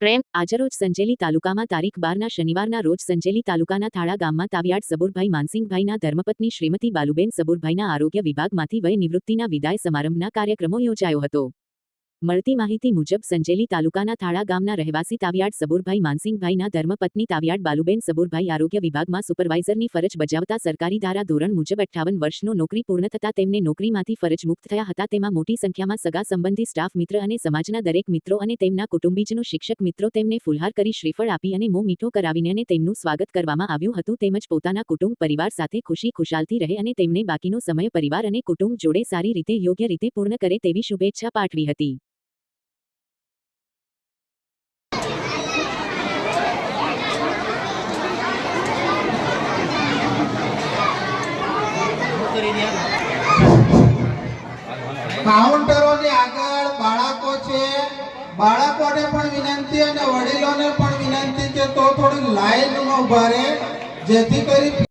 પ્રેમ, આજરોજ સંજેલી તાલુકામાં તારીખ બારના શનિવારના રોજ સંજેલી તાલુકાના થાળા ગામમાં તાવિયાડ સબુરભાઈ માનસિંહભાઈના ધર્મપત્ની શ્રીમતી બાલુબેન સબુરભાઈના આરોગ્ય વિભાગમાંથી વય નિવૃત્તિના વિદાય સમારંભના કાર્યક્રમો યોજાયો હતો. મળતી માહિતી મુજબ સંજેલી તાલુકાના થાળા ગામના રહેવાસી તાવિયાડ સબુરભાઈ માનસિંહભાઈના ધર્મપત્ની તાવિયાડ બાલુબેન સબુરભાઈ આરોગ્ય વિભાગમાં સુપરવાઇઝરની ફરજ બજાવતા સરકારી ધારા ધોરણ મુજબ અઠ્ઠાવન વર્ષનો નોકરી પૂર્ણ થતા તેમને નોકરીમાંથી ફરજ મુક્ત થયા હતા. તેમાં મોટી સંખ્યામાં સગા સંબંધી સ્ટાફ મિત્ર અને સમાજના દરેક મિત્રો અને તેમના કુટુંબીજનો શિક્ષક મિત્રો તેમને ફુલહાર કરી શ્રીફળ આપી અને મોં મીઠો કરાવીને અને તેમનું સ્વાગત કરવામાં આવ્યું હતું. તેમજ પોતાના કુટુંબ પરિવાર સાથે ખુશી ખુશાલથી રહે અને તેમને બાકીનો સમય પરિવાર અને કુટુંબ જોડે સારી રીતે યોગ્ય રીતે પૂર્ણ કરે તેવી શુભેચ્છા પાઠવી હતી. કાઉન્ટરોની આગળ બાળકો છે. બાળકોને પણ વિનંતી અને વડીલોને પણ વિનંતી કે તો થોડી લાઈનમાં ઊભા રહે. જેથી કરી